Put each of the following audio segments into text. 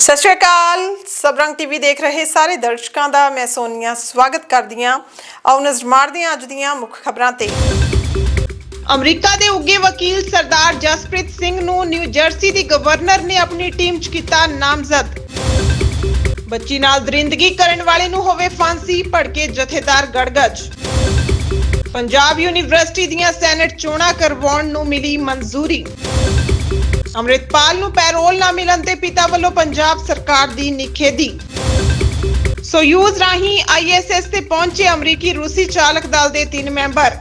ਸਤਿ ਸ਼੍ਰੀ ਅਕਾਲ। ਸਬਰੰਗ ਟੀਵੀ ਦੇਖ ਰਹੇ ਸਾਰੇ ਦਰਸ਼ਕਾਂ ਦਾ ਮੈਂ ਸੋਨੀਆ ਸਵਾਗਤ ਕਰਦੀ ਹਾਂ। ਆਓ ਨਜ਼ਰ ਮਾਰਦੇ ਹਾਂ ਅੱਜ ਦੀਆਂ ਮੁੱਖ ਖਬਰਾਂ ਤੇ। ਅਮਰੀਕਾ ਦੇ ਉੱਗੇ ਵਕੀਲ ਸਰਦਾਰ ਜਸਪ੍ਰੀਤ ਸਿੰਘ ਨੂੰ ਨਿਊ ਜਰਸੀ ਦੀ ਗਵਰਨਰ ਨੇ ਆਪਣੀ ਟੀਮ 'ਚ ਕੀਤਾ ਨਾਮਜ਼ਦ। ਬੱਚੀ ਨਾਲ ਦਰਿੰਦਗੀ ਕਰਨ ਵਾਲੇ ਨੂੰ ਹੋਵੇ ਫਾਂਸੀ, ਭੜਕੇ ਜਥੇਦਾਰ ਗੜਗੜ ਪੰਜਾਬ ਯੂਨੀਵਰਸਿਟੀ ਦੀਆਂ ਸੈਨੇਟ ਚੋਣਾਂ ਕਰਵਾਉਣ ਨੂੰ ਮਿਲੀ ਮਨਜ਼ੂਰੀ। ਅੰਮ੍ਰਿਤਪਾਲ ਨੂੰ ਪੈਰੋਲ ਨਾ ਮਿਲਣ ਤੇ ਪਿਤਾ ਵੱਲੋਂ ਪੰਜਾਬ ਸਰਕਾਰ ਦੀ ਨਿਖੇਧੀ। ਸੋਯੂਜ਼ ਰਾਹੀਂ ਆਈਐਸਐਸ ਤੇ ਪਹੁੰਚੇ ਅਮਰੀਕੀ ਰੂਸੀ ਚਾਲਕ ਦਲ ਦੇ ਤਿੰਨ ਮੈਂਬਰ।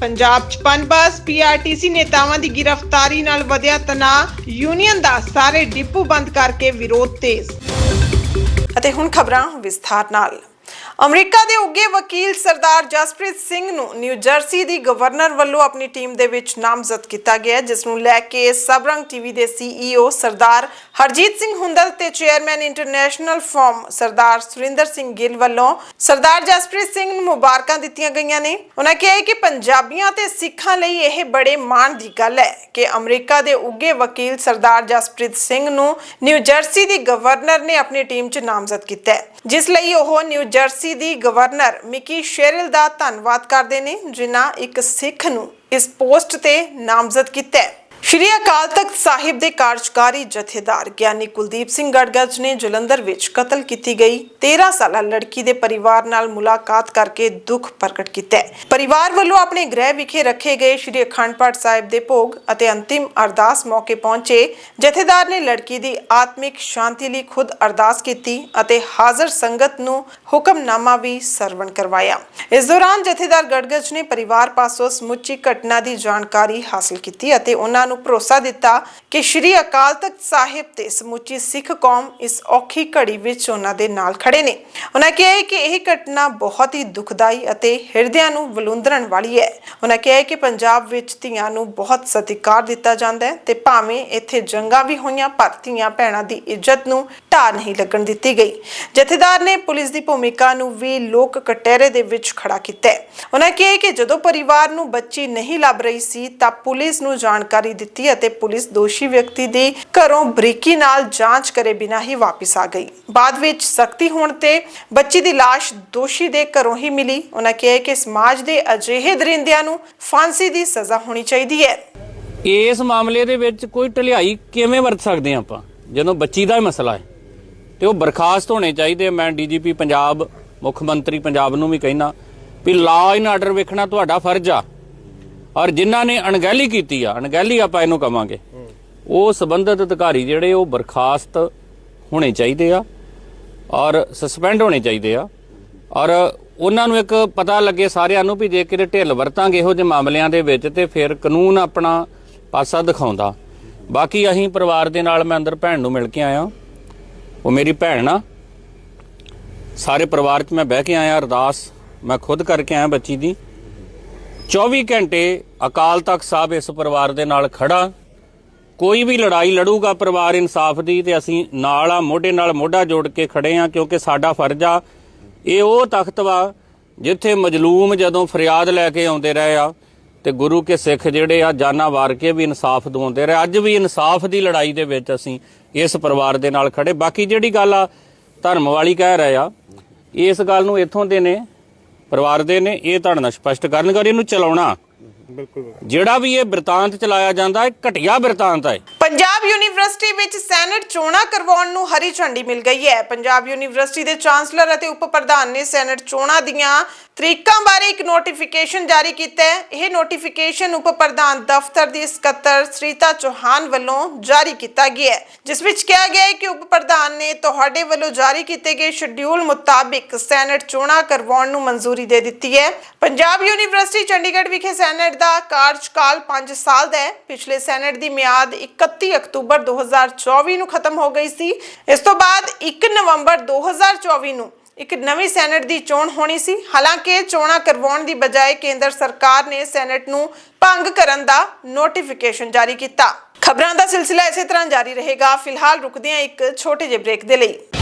ਪੰਜਾਬ ਚ ਪਨਬਸ ਪੀਆਰਟੀਸੀ ਨੇਤਾਵਾਂ ਦੀ ਗ੍ਰਿਫਤਾਰੀ ਨਾਲ ਵਧਿਆ ਤਣਾਅ, ਯੂਨੀਅਨ ਦਾ ਸਾਰੇ ਡਿਪੂ ਬੰਦ ਕਰਕੇ ਵਿਰੋਧ ਤੇਜ਼। ਅਤੇ ਹੁਣ ਖਬਰਾਂ ਵਿਸਥਾਰ ਨਾਲ। ਅਮਰੀਕਾ ਦੇ ਉੱਗੇ ਵਕੀਲ ਸਰਦਾਰ ਜਸਪ੍ਰੀਤ ਸਿੰਘ ਨੂੰ ਨਿਊ ਜਰਸੀ ਦੀ ਗਵਰਨਰ ਵੱਲੋਂ ਆਪਣੀ ਟੀਮ ਦੇ ਵਿੱਚ ਨਾਮਜ਼ਦ ਕੀਤਾ ਗਿਆ ਜਿਸ ਨੂੰ ਲੈ ਕੇ ਸਬਰੰਗ ਟੀਵੀ ਦੇ ਸੀਈਓ ਸਰਦਾਰ ਹਰਜੀਤ ਸਿੰਘ ਹੁੰਦਲ ਤੇ chairman international forum Sardar Surinder Singh Gill ਵੱਲੋਂ ਸਰਦਾਰ ਜਸਪ੍ਰੀਤ ਸਿੰਘ ਨੂੰ ਮੁਬਾਰਕਾਂ ਦਿੱਤੀਆਂ ਗਈਆਂ ਨੇ। ਉਹਨਾਂ ਕਿਹਾ ਕਿ ਪੰਜਾਬੀਆਂ ਤੇ ਸਿੱਖਾਂ ਲਈ ਇਹ ਬੜੇ ਮਾਣ ਦੀ ਗੱਲ ਹੈ ਕਿ ਅਮਰੀਕਾ ਦੇ ਉੱਗੇ ਵਕੀਲ ਸਰਦਾਰ ਜਸਪ੍ਰੀਤ ਸਿੰਘ ਨੂੰ ਨਿਊ ਜਰਸੀ ਦੀ ਗਵਰਨਰ ਨੇ ਆਪਣੀ ਟੀਮ 'ਚ ਨਾਮਜ਼ਦ ਕੀਤਾ ਹੈ। ਜਿਸ ਲਈ ਉਹ ਨਿਊ ਜਰਸੀ ਦੀ ਗਵਰਨਰ ਮਿਕੀ ਸ਼ੇਰਲ ਦਾ ਧੰਨਵਾਦ ਕਰਦੇ ਨੇ, ਜਿਨ੍ਹਾਂ ਇੱਕ ਸਿੱਖ ਨੂੰ ਇਸ ਪੋਸਟ ਤੇ ਨਾਮਜ਼ਦ ਕੀਤਾ ਹੈ। ਸ਼੍ਰੀ ਅਕਾਲ ਤਖਤ ਸਾਹਿਬ ਦੇ ਕਾਰਜਕਾਰੀ ਜਥੇਦਾਰ ਗਿਆਨੀ ਕੁਲਦੀਪ ਸਿੰਘ ਗੜਗੜ ਨੇ ਜਲੰਧਰ ਵਿੱਚ ਕਤਲ ਕੀਤੀ ਗਈ। 13 ਸਾਲਾ ਲੜਕੀ ਦੇ ਪਰਿਵਾਰ ਨਾਲ ਮੁਲਾਕਾਤ ਕਰਕੇ ਦੁੱਖ ਪ੍ਰਗਟ ਕੀਤਾ ਹੈ। ਪਰਿਵਾਰ ਵੱਲੋਂ ਆਪਣੇ ਗ੍ਰਹਿ ਵਿਖੇ ਰੱਖੇ ਗਏ ਸ਼੍ਰੀ ਅਖੰਡ ਪਾਠ ਸਾਹਿਬ ਦੇ ਭੋਗ ਅਤੇ ਅੰਤਿਮ ਅਰਦਾਸ ਮੌਕੇ ਪਹੁੰਚੇ। ਜਥੇਦਾਰ ਨੇ ਲੜਕੀ ਦੀ ਆਤਮਿਕ ਸ਼ਾਂਤੀ ਲਈ ਖੁਦ ਅਰਦਾਸ ਕੀਤੀ ਅਤੇ ਹਾਜ਼ਰ ਸੰਗਤ ਨੂੰ ਹੁਕਮਨਾਮਾ ਵੀ ਸਰਵਣ ਕਰਵਾਇਆ। ਇਸ ਦੌਰਾਨ ਜਥੇਦਾਰ ਗੜਗੜ ਨੇ ਪਰਿਵਾਰ ਪਾਸੋਂ ਸਮੁੱਚੀ ਘਟਨਾ ਦੀ ਜਾਣਕਾਰੀ ਹਾਸਲ ਕੀਤੀ ਅਤੇ ਉਹਨਾਂ ਨੂੰ ਭਰੋਸਾ ਦਿੱਤਾ ਕਿ ਸ਼੍ਰੀ ਅਕਾਲ ਤਖਤ ਸਾਹਿਬ ਤੇ ਸਮੁੱਚੀ ਸਿੱਖ ਕੌਮ ਇਸ ਔਖੀ ਘੜੀ ਵਿੱਚ ਉਹਨਾਂ ਦੇ ਨਾਲ ਖੜੇ ਨੇ। ਉਹਨਾਂ ਕਿਹਾ ਕਿ ਇਹ ਘਟਨਾ ਬਹੁਤ ਹੀ ਦੁਖਦਾਈ ਅਤੇ ਹਿਰਦਿਆਂ ਨੂੰ ਵਲੂੰਦਰਨ ਵਾਲੀ ਹੈ। ਉਹਨਾਂ ਕਿਹਾ ਕਿ ਪੰਜਾਬ ਵਿੱਚ ਧੀਆਂ ਨੂੰ ਬਹੁਤ ਸਤਿਕਾਰ ਦਿੱਤਾ ਜਾਂਦਾ ਹੈ ਤੇ ਭਾਵੇਂ ਇੱਥੇ ਜੰਗਾਂ ਵੀ ਹੋਈਆਂ, ਪਰ ਧੀਆਂ ਭੈਣਾਂ ਦੀ ਇੱਜ਼ਤ ਨੂੰ ਢਾਹ ਨਹੀਂ ਲੱਗਣ ਦਿੱਤੀ ਗਈ। ਜਥੇਦਾਰ ਨੇ ਪੁਲਿਸ ਦੀ ਭੂਮਿਕਾ ਨੂੰ ਵੀ ਲੋਕ ਕਟਹਿਰੇ ਦੇ ਵਿੱਚ ਖੜਾ ਕੀਤਾ ਹੈ। ਉਹਨਾਂ ਕਿਹਾ ਕਿ ਜਦੋਂ ਪਰਿਵਾਰ ਨੂੰ ਬੱਚੀ ਨਹੀਂ ਲੱਭ ਰਹੀ ਸੀ, ਤਾਂ ਪੁਲਿਸ ਨੂੰ ਜਾਣਕਾਰੀ ਦਿੱਤੀ ਅਤੇ ਪੁਲਿਸ ਦੋਸ਼ੀ ਵਿਅਕਤੀ ਦੀ ਘਰੋਂ ਬਰੀਕੀ ਨਾਲ ਜਾਂਚ ਕਰੇ ਬਿਨਾਂ ਹੀ ਵਾਪਸ ਆ ਗਈ। ਬਾਅਦ ਵਿੱਚ ਸਖਤੀ ਹੋਣ ਤੇ ਬੱਚੀ ਦੀ ਲਾਸ਼ ਦੋਸ਼ੀ ਦੇ ਘਰੋਂ ਹੀ ਮਿਲੀ। ਉਹਨਾਂ ਕਿਹਾ ਕਿ ਸਮਾਜ ਦੇ ਅਜਿਹੇ ਦਰਿੰਦਿਆਂ ਨੂੰ ਫਾਂਸੀ ਦੀ ਸਜ਼ਾ ਹੋਣੀ ਚਾਹੀਦੀ ਹੈ। ਇਸ ਮਾਮਲੇ ਦੇ ਵਿੱਚ ਕੋਈ ਢਲਿਆਈ ਕਿਵੇਂ ਵਰਤ ਸਕਦੇ ਹਾਂ ਆਪਾਂ? ਜਦੋਂ ਬੱਚੀ ਦਾ ਮਸਲਾ ਹੈ। ਤੇ ਉਹ ਬਰਖਾਸਤ ਹੋਣੇ ਚਾਹੀਦੇ ਆ। ਮੈਂ ਡੀਜੀਪੀ ਪੰਜਾਬ, ਮੁੱਖ ਮੰਤਰੀ ਪੰਜਾਬ ਨੂੰ ਵੀ ਕਹਿਣਾ ਵੀ ਲਾ ਇਨ ਆਰਡਰ ਵੇਖਣਾ ਤੁਹਾਡਾ ਫਰਜ਼ ਆ। ਔਰ ਜਿਨ੍ਹਾਂ ਨੇ ਅਣਗਹਿਲੀ ਕੀਤੀ ਆ, ਅਣਗਹਿਲੀ ਆਪਾਂ ਇਹਨੂੰ ਕਵਾਂਗੇ। ਉਹ ਸੰਬੰਧਿਤ ਅਧਿਕਾਰੀ ਜਿਹੜੇ ਉਹ ਬਰਖਾਸਤ ਹੋਣੇ ਚਾਹੀਦੇ ਆ ਔਰ ਸਸਪੈਂਡ ਹੋਣੇ ਚਾਹੀਦੇ ਆ। ਔਰ ਉਹਨਾਂ ਨੂੰ ਇੱਕ ਪਤਾ ਲੱਗੇ ਸਾਰਿਆਂ ਨੂੰ ਵੀ ਜੇ ਕਿਤੇ ਢਿੱਲ ਵਰਤਾਂਗੇ ਇਹੋ ਜਿਹੇ ਮਾਮਲਿਆਂ ਦੇ ਵਿੱਚ ਤੇ ਫਿਰ ਕਾਨੂੰਨ ਆਪਣਾ ਪਾਸਾ ਦਿਖਾਉਂਦਾ। ਬਾਕੀ ਅਸੀਂ ਪਰਿਵਾਰ ਦੇ ਨਾਲ ਮੈਂ ਅੰਦਰ ਭੈਣ ਨੂੰ ਮਿਲ ਕੇ ਆਇਆ। ਉਹ ਮੇਰੀ ਭੈਣ ਆ। ਸਾਰੇ ਪਰਿਵਾਰ 'ਚ ਮੈਂ ਬਹਿ ਕੇ ਆਇਆ, ਅਰਦਾਸ ਮੈਂ ਖੁਦ ਕਰਕੇ ਆਇਆ ਬੱਚੀ ਦੀ। 24 ਘੰਟੇ ਅਕਾਲ ਤਖਤ ਸਾਹਿਬ ਇਸ ਪਰਿਵਾਰ ਦੇ ਨਾਲ ਖੜਾ। ਕੋਈ ਵੀ ਲੜਾਈ ਲੜੂਗਾ ਪਰਿਵਾਰ ਇਨਸਾਫ ਦੀ ਤੇ ਅਸੀਂ ਨਾਲ ਆ, ਮੋਢੇ ਨਾਲ ਮੋਢਾ ਜੋੜ ਕੇ ਖੜੇ ਆ ਕਿਉਂਕਿ ਸਾਡਾ ਫਰਜ਼ ਆ। ਇਹ ਉਹ ਤਖਤ ਵਾ ਜਿੱਥੇ ਮਜਲੂਮ ਜਦੋਂ ਫਰਿਆਦ ਲੈ ਕੇ ਆਉਂਦੇ ਰਹੇ ਆ। ਤੇ ਗੁਰੂ ਕੇ ਸਿੱਖ ਜਿਹੜੇ ਆ ਜਾਨਾਂ ਵਾਰ ਕੇ ਵੀ ਇਨਸਾਫ ਦਿਵਾਉਂਦੇ ਰਹੇ। ਅੱਜ ਵੀ ਇਨਸਾਫ ਦੀ ਲੜਾਈ ਦੇ ਵਿੱਚ ਅਸੀਂ ਇਸ ਪਰਿਵਾਰ ਦੇ ਨਾਲ ਖੜੇ। ਬਾਕੀ ਜਿਹੜੀ ਗੱਲ ਆ ਧਰਮ ਵਾਲੀ ਕਹਿ ਰਹੇ ਆ ਇਸ ਗੱਲ ਨੂੰ ਇੱਥੋਂ ਦੇ ਨੇ ਪਰਿਵਾਰ ਦੇ ਨੇ ਇਹ ਤੁਹਾਡੇ ਨਾਲ ਸਪਸ਼ਟ ਕਰਨਗੇ ਇਹਨੂੰ ਚਲਾਉਣਾ। ਜਿਹੜਾ ਵੀ ਇਹ ਬਿਰਤਾਂਤ ਚਲਾਇਆ ਜਾਂਦਾ ਇਹ ਘਟੀਆ ਬਿਰਤਾਂਤ ਹੈ ਪੰਜਾਬ ਯੂਨੀਵਰਸਿਟੀ ਵਿੱਚ ਸੈਨੇਟ ਚੋਣਾਂ ਕਰਵਾਉਣ ਨੂੰ ਹਰੀ ਝੰਡੀ ਮਿਲ ਗਈ ਹੈ। ਪੰਜਾਬ ਯੂਨੀਵਰਸਿਟੀ ਦੇ ਚਾਂਸਲਰ ਅਤੇ ਉਪ ਪ੍ਰਧਾਨ ਨੇ ਸੈਨੇਟ ਚੋਣਾਂ ਦੀਆਂ ਤਰੀਕਾਂ ਬਾਰੇ ਇੱਕ ਨੋਟੀਫਿਕੇਸ਼ਨ ਜਾਰੀ ਕੀਤਾ ਹੈ। ਇਹ ਨੋਟੀਫਿਕੇਸ਼ਨ ਉਪ ਪ੍ਰਧਾਨ ਦਫ਼ਤਰ ਦੀ ਸਕੱਤਰ ਸ੍ਰੀਤਾ ਚੌਹਾਨ ਵੱਲੋਂ ਜਾਰੀ ਕੀਤਾ ਗਿਆ ਹੈ, ਜਿਸ ਵਿੱਚ ਕਿਹਾ ਗਿਆ ਹੈ ਕਿ ਉਪ ਪ੍ਰਧਾਨ ਨੇ ਤੁਹਾਡੇ ਵੱਲੋਂ ਜਾਰੀ ਕੀਤੇ ਗਏ ਸ਼ਡਿਊਲ ਮੁਤਾਬਿਕ ਸੈਨੇਟ ਚੋਣਾਂ ਕਰਵਾਉਣ ਨੂੰ ਮਨਜ਼ੂਰੀ ਦੇ ਦਿੱਤੀ ਹੈ। ਪੰਜਾਬ ਯੂਨੀਵਰਸਿਟੀ ਚੰਡੀਗੜ੍ਹ ਵਿਖੇ ਸੈਨੇਟ ਦਾ ਕਾਰਜਕਾਲ 5 ਸਾਲ ਦਾ ਹੈ। ਪਿਛਲੇ ਸੈਨੇਟ ਦੀ ਮਿਆਦ 31 ਅਕਤੂਬਰ 2024 ਨੂੰ ਖਤਮ ਹੋ ਗਈ ਸੀ। ਇਸ ਤੋਂ ਬਾਅਦ 1 ਨਵੰਬਰ 2024 ਨੂੰ ਇੱਕ ਨਵੀਂ ਸੈਨੇਟ ਦੀ ਚੋਣ ਹੋਣੀ ਸੀ। ਹਾਲਾਂਕਿ ਚੋਣਾਂ ਕਰਵਾਉਣ ਦੀ ਬਜਾਏ ਕੇਂਦਰ ਸਰਕਾਰ ਨੇ ਸੈਨੇਟ ਨੂੰ ਭੰਗ ਕਰਨ ਦਾ ਨੋਟੀਫਿਕੇਸ਼ਨ ਜਾਰੀ ਕੀਤਾ। ਖਬਰਾਂ ਦਾ ਸਿਲਸਿਲਾ ਇਸੇ ਤਰ੍ਹਾਂ ਜਾਰੀ ਰਹੇਗਾ। ਫਿਲਹਾਲ ਰੁਕਦੇ ਹਾਂ ਇੱਕ ਛੋਟੇ ਜਿਹੇ ਬ੍ਰੇਕ ਦੇ ਲਈ।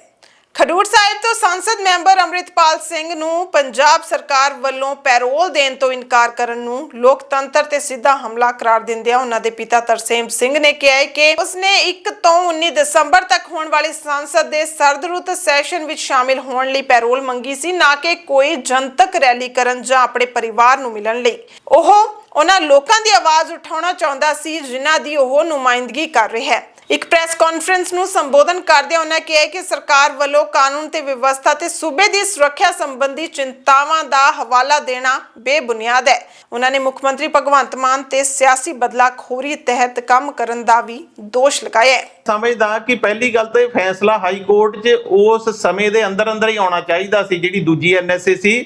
ਖਡੂਰ ਸਾਹਿਬ ਤੋਂ ਸੰਸਦ ਮੈਂਬਰ ਅੰਮ੍ਰਿਤਪਾਲ ਸਿੰਘ ਨੂੰ ਪੰਜਾਬ ਸਰਕਾਰ ਵੱਲੋਂ ਪੈਰੋਲ ਦੇਣ ਤੋਂ ਇਨਕਾਰ ਕਰਨ ਨੂੰ ਲੋਕਤੰਤਰ ਤੇ ਸਿੱਧਾ ਹਮਲਾ ਕਰਾਰ ਦਿੰਦਿਆਂ ਉਹਨਾਂ ਦੇ ਪਿਤਾ ਤਰਸੇਮ ਸਿੰਘ ਨੇ ਕਿਹਾ ਹੈ ਕਿ ਉਸਨੇ 1 ਤੋਂ 19 ਦਸੰਬਰ ਤੱਕ ਹੋਣ ਵਾਲੀ ਸੰਸਦ ਦੇ ਸਰਦਰੁੱਤ ਸੈਸ਼ਨ ਵਿੱਚ ਸ਼ਾਮਿਲ ਹੋਣ ਲਈ ਪੈਰੋਲ ਮੰਗੀ ਸੀ, ਨਾ ਕਿ ਕੋਈ ਜਨਤਕ ਰੈਲੀ ਕਰਨ ਜਾਂ ਆਪਣੇ ਪਰਿਵਾਰ ਨੂੰ ਮਿਲਣ ਲਈ। ਉਹ ਉਹਨਾਂ ਲੋਕਾਂ ਦੀ ਆਵਾਜ਼ ਉਠਾਉਣਾ ਚਾਹੁੰਦਾ ਸੀ, ਜਿਨ੍ਹਾਂ ਦੀ ਉਹ ਨੁਮਾਇੰਦਗੀ ਕਰ ਰਿਹਾ ਹੈ। ਇੱਕ ਪ੍ਰੈਸ ਕਾਨਫਰੰਸ ਨੂੰ ਸੰਬੋਧਨ ਕਰਦਿਆਂ ਉਹਨਾਂ ਕਿਹਾ ਕਿ ਸਰਕਾਰ ਵੱਲੋਂ ਕਾਨੂੰਨ ਤੇ ਵਿਵਸਥਾ ਤੇ ਸੂਬੇ ਦੀ ਸੁਰੱਖਿਆ ਸੰਬੰਧੀ ਚਿੰਤਾਵਾਂ ਦਾ ਹਵਾਲਾ ਦੇਣਾ ਬੇਬੁਨਿਆਦ ਹੈ। ਉਹਨਾਂ ਨੇ ਮੁੱਖ ਮੰਤਰੀ ਭਗਵੰਤ ਮਾਨ ਤੇ ਸਿਆਸੀ ਬਦਲਾਖੋਰੀ ਤਹਿਤ ਕੰਮ ਕਰਨ ਦਾ ਵੀ ਦੋਸ਼ ਲਗਾਇਆ ਹੈ। ਸਮਝਦਾ ਕਿ ਪਹਿਲੀ ਗੱਲ ਤਾਂ ਇਹ ਫੈਸਲਾ ਹਾਈ ਕੋਰਟ 'ਚ ਉਸ ਸਮੇਂ ਦੇ ਅੰਦਰ ਅੰਦਰ ਹੀ ਆਉਣਾ ਚਾਹੀਦਾ ਸੀ, ਜਿਹੜੀ ਦੂਜੀ ਐਨਐਸਏ ਸੀ।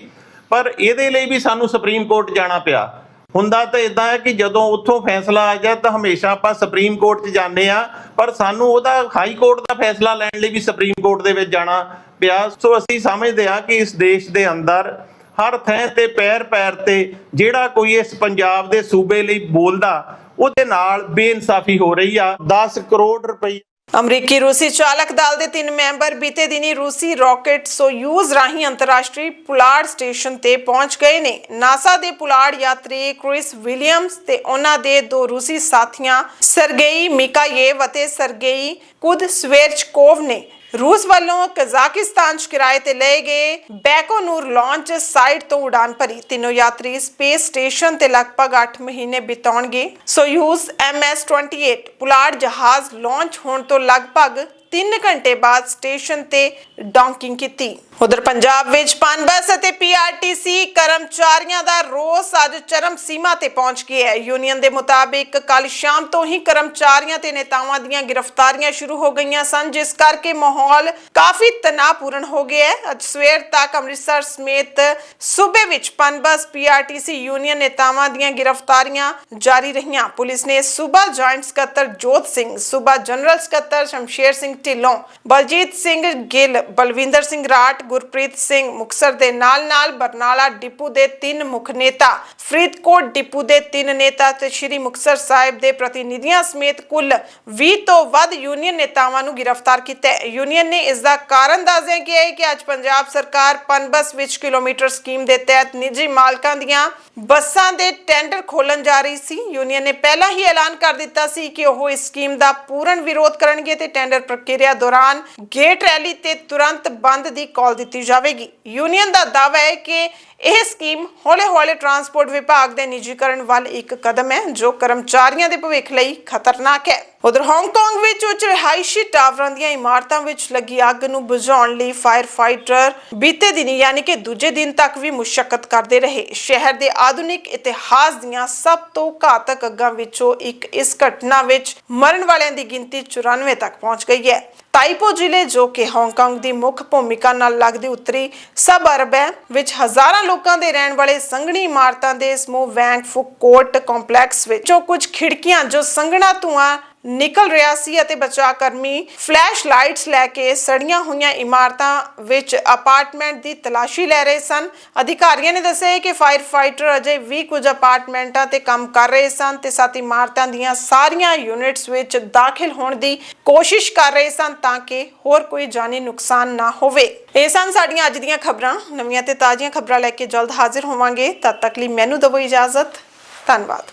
ਪਰ ਇਹਦੇ ਲਈ ਵੀ ਸਾਨੂੰ ਸੁਪਰੀਮ ਕੋਰਟ ਜਾਣਾ ਪਿਆ। ਹੁੰਦਾ ਤਾਂ ਇਦਾਂ ਹੈ ਕਿ ਜਦੋਂ ਉੱਥੋਂ ਫੈਸਲਾ ਆ ਗਿਆ ਤਾਂ ਹਮੇਸ਼ਾ ਆਪਾਂ ਸੁਪਰੀਮ ਕੋਰਟ 'ਚ ਜਾਂਦੇ ਆ ਪਰ ਸਾਨੂੰ ਉਹਦਾ ਹਾਈ ਕੋਰਟ ਦਾ ਫੈਸਲਾ ਲੈਣ ਲਈ ਵੀ ਸੁਪਰੀਮ ਕੋਰਟ ਦੇ ਵਿੱਚ ਜਾਣਾ ਪਿਆ। ਸੋ ਅਸੀਂ ਸਮਝਦੇ ਆ ਕਿ ਇਸ ਦੇਸ਼ ਦੇ ਅੰਦਰ ਹਰ ਥਾਂ ਤੇ ਪੈਰ ਪੈਰ ਤੇ ਜਿਹੜਾ ਕੋਈ ਇਸ ਪੰਜਾਬ ਦੇ ਸੂਬੇ ਲਈ ਬੋਲਦਾ, ਉਹਦੇ ਨਾਲ ਬੇਇਨਸਾਫੀ ਹੋ ਰਹੀ ਆ। 10 ਕਰੋੜ ਰੁਪਏ ਅਮਰੀਕੀ ਰੂਸੀ ਚਾਲਕ ਦਲ ਦੇ ਤਿੰਨ ਮੈਂਬਰ ਬੀਤੇ ਦਿਨੀ ਰੂਸੀ ਰਾਕੇਟ ਸੋਯੂਜ਼ ਰਾਹੀਂ ਅੰਤਰਰਾਸ਼ਟਰੀ ਪੁਲਾੜ ਸਟੇਸ਼ਨ ਤੇ ਪਹੁੰਚ ਗਏ ਨੇ। ਨਾਸਾ ਦੇ ਪੁਲਾੜ ਯਾਤਰੀ ਕ੍ਰਿਸ ਵਿਲੀਅਮਸ ਤੇ ਉਹਨਾਂ ਦੇ ਦੋ ਰੂਸੀ ਸਾਥੀਆਂ ਸਰਗੇਈ ਮਿਕਾਏਵ ਅਤੇ ਸਰਗੇਈ ਕੁਦਸਵੇਰਚਕੋਵ ਨੇ ਰੂਸ ਵੱਲੋਂ ਕਜ਼ਾਕਿਸਤਾਨ 'ਚ ਕਿਰਾਏ ਤੇ ਲਏ ਗਏ ਬੈਕੋਨੂਰ ਲਾਂਚ ਸਾਈਟ ਤੋਂ ਉਡਾਨ ਭਰੀ ਤਿੰਨੋਂ ਯਾਤਰੀ ਸਪੇਸ ਸਟੇਸ਼ਨ ਤੇ ਲਗਭਗ 8 ਮਹੀਨੇ ਬਿਤਾਉਣਗੇ। ਸੋਯੂਜ਼ MS-28 ਪੁਲਾੜ ਜਹਾਜ਼ ਲਾਂਚ ਹੋਣ ਤੋਂ ਲਗਭਗ 3 ਘੰਟੇ ਬਾਅਦ ਸਟੇਸ਼ਨ ਤੇ ਡੌਂਕਿੰਗ ਕੀਤੀ। ਉਧਰ ਪੰਜਾਬ ਵਿੱਚ ਪਨਬਸ ਅਤੇ ਪੀਆਰਟੀਸੀ ਕਰਮਚਾਰੀਆਂ ਦਾ ਰੋਸ ਅੱਜ ਚਰਮ ਸੀਮਾ ਤੇ ਪਹੁੰਚ ਗਿਆ ਹੈ। ਯੂਨੀਅਨ ਦੇ ਮੁਤਾਬਿਕ ਕੱਲ ਸ਼ਾਮ ਤੋਂ ਹੀ ਕਰਮਚਾਰੀਆਂ ਤੇ ਨੇਤਾਵਾਂ ਦੀਆਂ ਗ੍ਰਿਫਤਾਰੀਆਂ ਸ਼ੁਰੂ ਹੋ ਗਈਆਂ ਸਨ, ਜਿਸ ਕਰਕੇ ਮਾਹੌਲ ਕਾਫੀ ਤਣਾਅਪੂਰਨ ਹੋ ਗਿਆ ਹੈ। ਅੱਜ ਸਵੇਰ ਤੱਕ ਅੰਮ੍ਰਿਤਸਰ ਸਮੇਤ ਸੂਬੇ ਵਿੱਚ ਪਨਬਸ ਪੀਆਰਟੀਸੀ ਯੂਨੀਅਨ ਨੇਤਾਵਾਂ ਦੀਆਂ ਗ੍ਰਿਫਤਾਰੀਆਂ ਜਾਰੀ ਰਹੀਆਂ। ਪੁਲਿਸ ਨੇ ਸੂਬਾ ਜੁਆਇੰਟ ਸਕੱਤਰ ਜੋਤ ਸਿੰਘ, ਸੂਬਾ ਜਨਰਲ ਸਕੱਤਰ ਸ਼ਮਸ਼ੇਰ ਸਿੰਘ ਢਿੱਲੋਂ। ਬਲਜੀਤ ਸਿੰਘ ਗਿੱਲ, ਬਲਵਿੰਦਰ ਸਿੰਘ ਰਾਟ ਗੁਰਪ੍ਰੀਤ ਸਿੰਘ ਮੁਕਸਰ ਦੇ ਨਾਲ-ਨਾਲ ਬਰਨਾਲਾ ਡਿਪੂ ਦੇ ਤਿੰਨ ਮੁੱਖ ਨੇਤਾ, ਫਰੀਦਕੋਟ ਡਿਪੂ ਦੇ ਤਿੰਨ ਨੇਤਾ ਤੇ ਸ਼੍ਰੀ ਮੁਕਸਰ ਸਾਹਿਬ ਦੇ ਪ੍ਰਤੀਨਿਧੀਆਂ ਸਮੇਤ ਕੁੱਲ 20 ਤੋਂ ਵੱਧ ਯੂਨੀਅਨ ਨੇਤਾਵਾਂ ਨੂੰ ਗ੍ਰਿਫਤਾਰ ਕੀਤਾ ਹੈ। ਯੂਨੀਅਨ ਨੇ ਇਸ ਦਾ ਕਾਰਨ ਦੱਸਿਆ ਕਿ ਹੈ ਕਿ ਅੱਜ ਪੰਜਾਬ ਸਰਕਾਰ ਪਨਬਸ ਵਿੱਚ ਕਿਲੋਮੀਟਰ ਸਕੀਮ ਦੇ ਤਹਿਤ ਨਿੱਜੀ ਮਾਲਕਾਂ ਦੀਆਂ ਬੱਸਾਂ ਦੇ ਟੈਂਡਰ ਖੋਲਣ ਜਾ ਰਹੀ ਸੀ। ਯੂਨੀਅਨ ਨੇ ਪਹਿਲਾਂ ਹੀ ਐਲਾਨ ਕਰ ਦਿੱਤਾ ਸੀ ਕਿ ਉਹ ਇਸ ਸਕੀਮ ਦਾ ਪੂਰਨ ਵਿਰੋਧ ਕਰਨਗੇ ਤੇ ਟੈਂਡਰ ਪ੍ਰਕਿਰਿਆ ਦੌਰਾਨ ਗੇਟ ਰੈਲੀ ਤੇ ਤੁਰੰਤ ਬੰਦ ਦੀ ਕਾਲ ਦਿੱਤੀ ਜਾਵੇਗੀ। ਯੂਨੀਅਨ ਦਾ ਦਾਅਵਾ ਹੈ ਕਿ ਇਹ ਸਕੀਮ ਹੌਲੇ-ਹੌਲੇ ਟਰਾਂਸਪੋਰਟ ਵਿਭਾਗ ਦੇ ਨਿੱਜੀਕਰਨ ਵੱਲ ਇੱਕ ਕਦਮ ਹੈ, ਜੋ ਕਰਮਚਾਰੀਆਂ ਦੇ ਭਵਿੱਖ ਲਈ ਖਤਰਨਾਕ ਹੈ। ਉਧਰ ਹਾਂਗਕਾਂਗ ਵਿੱਚ ਉੱਚ ਰਿਹਾਇਸ਼ੀ ਟਾਵਰਾਂ ਦੀਆਂ ਇਮਾਰਤਾਂ ਵਿੱਚ ਲੱਗੀ ਅੱਗ ਨੂੰ ਬੁਝਾਉਣ ਲਈ ਫਾਇਰ ਫਾਈਟਰ ਬੀਤੇ ਦਿਨ ਯਾਨੀ ਕਿ ਦੂਜੇ ਦਿਨ ਤੱਕ ਵੀ ਮੁਸ਼ਕਲ ਕਰਦੇ ਰਹੇ। ਸ਼ਹਿਰ ਦੇ ਆਧੁਨਿਕ ਇਤਿਹਾਸ ਦੀਆਂ ਸਭ ਤੋਂ ਘਾਤਕ ਅੱਗਾਂ ਵਿੱਚੋਂ ਇੱਕ ਇਸ ਘਟਨਾ ਵਿੱਚ ਮਰਨ ਵਾਲਿਆਂ ਦੀ ਗਿਣਤੀ 94 ਤੱਕ ਪਹੁੰਚ ਗਈ ਹੈ। ਤਾਈਪੋ ਜ਼ਿਲ੍ਹੇ, ਜੋ ਕਿ ਹਾਂਗਕਾਂਗ ਦੀ ਮੁੱਖ ਭੂਮਿਕਾ ਨਾਲ ਲੱਗਦੀ ਉੱਤਰੀ ਸਬ ਅਰਬ ਹੈ, ਵਿੱਚ ਹਜ਼ਾਰਾਂ ਲੋਕਾਂ ਦੇ ਰਹਿਣ ਵਾਲੇ ਸੰਘਣੀ ਇਮਾਰਤਾਂ ਦੇ ਸਮੂਹ ਵੈਂਗ ਫੁਕ ਕੋਰਟ ਕੰਪਲੈਕਸ ਵਿੱਚੋਂ ਕੁਝ ਖਿੜਕੀਆਂ ਜੋ ਸੰਘਣਾ ਧੂਆਂ ਨਿਕਲ ਰਿਹਾ ਸੀ ਅਤੇ ਬਚਾਅ ਕਰਮੀ ਫਲੈਸ਼ ਲਾਈਟਸ ਲੈ ਕੇ ਸੜੀਆਂ ਹੋਈਆਂ ਇਮਾਰਤਾਂ ਵਿੱਚ ਅਪਾਰਟਮੈਂਟ ਦੀ ਤਲਾਸ਼ੀ ਲੈ ਰਹੇ ਸਨ। ਅਧਿਕਾਰੀਆਂ ਨੇ ਦੱਸਿਆ ਕਿ ਫਾਇਰ ਫਾਈਟਰ ਅਜੇ ਵੀ ਕੁਝ ਅਪਾਰਟਮੈਂਟਾਂ ਤੇ ਕੰਮ ਕਰ ਰਹੇ ਸਨ ਤੇ ਸਾਥ ਇਮਾਰਤਾਂ ਦੀਆਂ ਸਾਰੀਆਂ ਯੂਨਿਟਸ ਵਿੱਚ ਦਾਖਲ ਹੋਣ ਦੀ ਕੋਸ਼ਿਸ਼ ਕਰ ਰਹੇ ਸਨ ਤਾਂ ਕਿ ਹੋਰ ਕੋਈ ਜਾਨੀ ਨੁਕਸਾਨ ਨਾ ਹੋਵੇ। ਇਹ ਸਨ ਸਾਡੀਆਂ ਅੱਜ ਦੀਆਂ ਖਬਰਾਂ। ਨਵੀਆਂ ਤੇ ਤਾਜ਼ੀਆਂ ਖਬਰਾਂ ਲੈ ਕੇ ਜਲਦ ਹਾਜ਼ਰ ਹੋਵਾਂਗੇ। ਤਦ ਤੱਕ ਲਈ ਮੈਨੂੰ ਦਿਓ ਇਜਾਜ਼ਤ। ਧੰਨਵਾਦ।